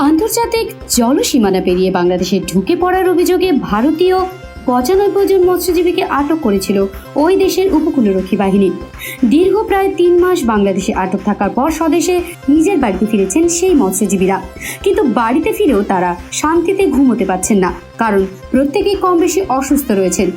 আন্তর্জাতিক জলসীমানা পেরিয়ে বাংলাদেশে ঢুকে পড়ার অভিযোগে ভারতীয় পঁচানব্বই জন মৎস্যজীবীকে আটক করেছিল ওই দেশের উপকূলরক্ষী বাহিনী। দীর্ঘ প্রায় তিন মাস বাংলাদেশে আটক থাকার পর স্বদেশে নিজের বাড়িতে ফিরেছেন সেই মৎস্যজীবীরা। কিন্তু বাড়িতে ফিরেও তারা শান্তিতে ঘুমোতে পারছেন না, কারণ প্রত্যেকেই কম বেশি অসুস্থ রয়েছেন।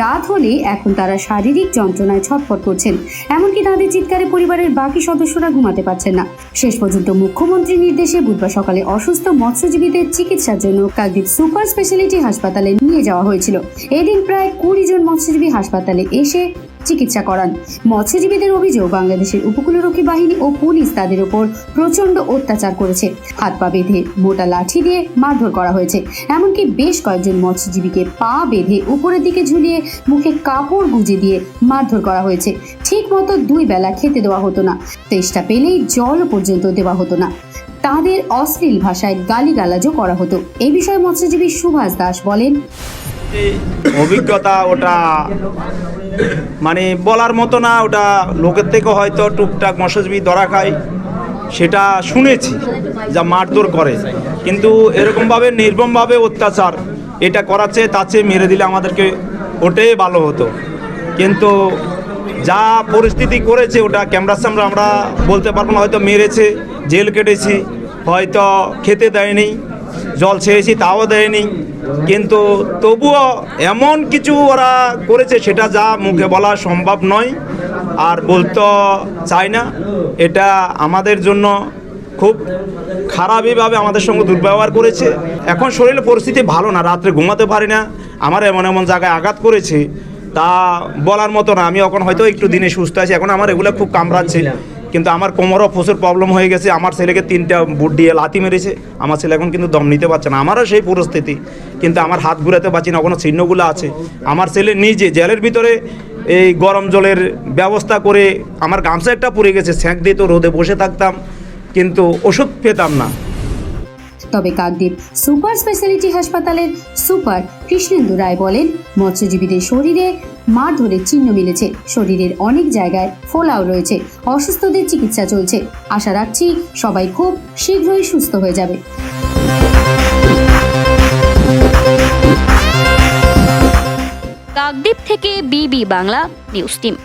রাত হলে এখন তারা শারীরিক যন্ত্রণায় ছটফট করছেন, এমনকি তাদের চিৎকারে পরিবারের বাকি সদস্যরা ঘুমাতে পারছেন না। শেষ পর্যন্ত মুখ্যমন্ত্রীর নির্দেশে বুধবার সকালে অসুস্থ মৎস্যজীবীদের চিকিৎসার জন্য কাকদ্বীপ সুপার স্পেশালিটি হাসপাতালে নিয়ে যাওয়া হয়েছিল। এদিন প্রায় কুড়ি জন মৎস্যজীবী হাসপাতালে এসে চিকিৎসা করান। মৎস্যজীবীদের অভিযোগ, বাংলাদেশের উপকূলরক্ষী বাহিনী ও পুলিশ তাদের উপর প্রচণ্ড অত্যাচার করেছে। হাত পা বেঁধে মোটা লাঠি দিয়ে মারধর করা হয়েছে। এমনকি বেশ কয়েকজন মৎস্যজীবীকে পা বেঁধে উপরের দিকে ঝুলিয়ে মুখে কাপড় গুঁজে দিয়ে মারধর করা হয়েছে। ঠিক মতো দুই বেলা খেতে দেওয়া হতো না। তেষ্টা পেলেই জল পর্যন্ত দেওয়া হতো না। তাদের অশ্লীল ভাষায় গালিগালাজও করা হতো। এই বিষয়ে মৎস্যজীবী সুভাষ দাস বলেন অভিজ্ঞতা ওটা মানে বলার মতো না, ওটা লোকের থেকে হয়তো টুকটাক মৎস্যজীবী ধরা খায়, সেটা শুনেছি যা মারধর করে। কিন্তু এরকমভাবে নির্মমভাবে অত্যাচার এটা করাচ্ছে তার চেয়ে মেরে দিলে আমাদেরকে ওটাই ভালো হতো। কিন্তু যা পরিস্থিতি করেছে ওটা ক্যামেরার সামনে আমরা বলতে পারব না, হয়তো মেরেছে, জেল কেটেছি, হয়তো খেতে দেয়নি। জল ছেড়েছি, তাও দেয়নি। কিন্তু তবুও এমন কিছু ওরা করেছে, সেটা যা মুখে বলা সম্ভব নয়। আর বলতে চাই না, এটা আমাদের জন্য খুব খারাপইভাবে আমাদের সঙ্গে দুর্ব্যবহার করেছে। এখন শরীরের পরিস্থিতি ভালো না, রাত্রে ঘুমাতে পারি না, আমার এমন এমন জায়গায় আঘাত করেছে। তা বলার মতো না, আমি এখন হয়তো একটু দিনে সুস্থ আছি, এখন আমার এগুলো খুব কামড়াচ্ছে। কিন্তু আমার কোমরও প্রচুর প্রবলেম হয়ে গেছে। আমার ছেলেকে তিনটা বুট দিয়ে লাথি মেরেছে। আমার ছেলে এখন কিন্তু দম নিতে পারছে না। আমারও সেই পরিস্থিতি। কিন্তু আমার হাত ঘুরাতে পারছি না কোনো চিহ্নগুলো আছে। আমার ছেলে নিজে জেলের ভিতরে এই গরম জলের ব্যবস্থা করে আমার গামছা একটা পুড়ে গেছে। স্যাঁক দিয়ে তো রোদে বসে থাকতাম। কিন্তু ওষুধ পেতাম না। তবে কাকদ্বীপ সুপার স্পেশালিটি হাসপাতালের সুপার কৃষ্ণেন্দু রায় বলেন, মৎস্যজীবীদের শরীরে মারধরের চিহ্ন মিলেছে। শরীরের অনেক জায়গায় ফোলাও রয়েছে। অসুস্থদের চিকিৎসা চলছে। আশা রাখছি সবাই খুব শীঘ্রই সুস্থ হয়ে যাবে। কাকদ্বীপ থেকে বিবি বাংলা, নিউজ টিম।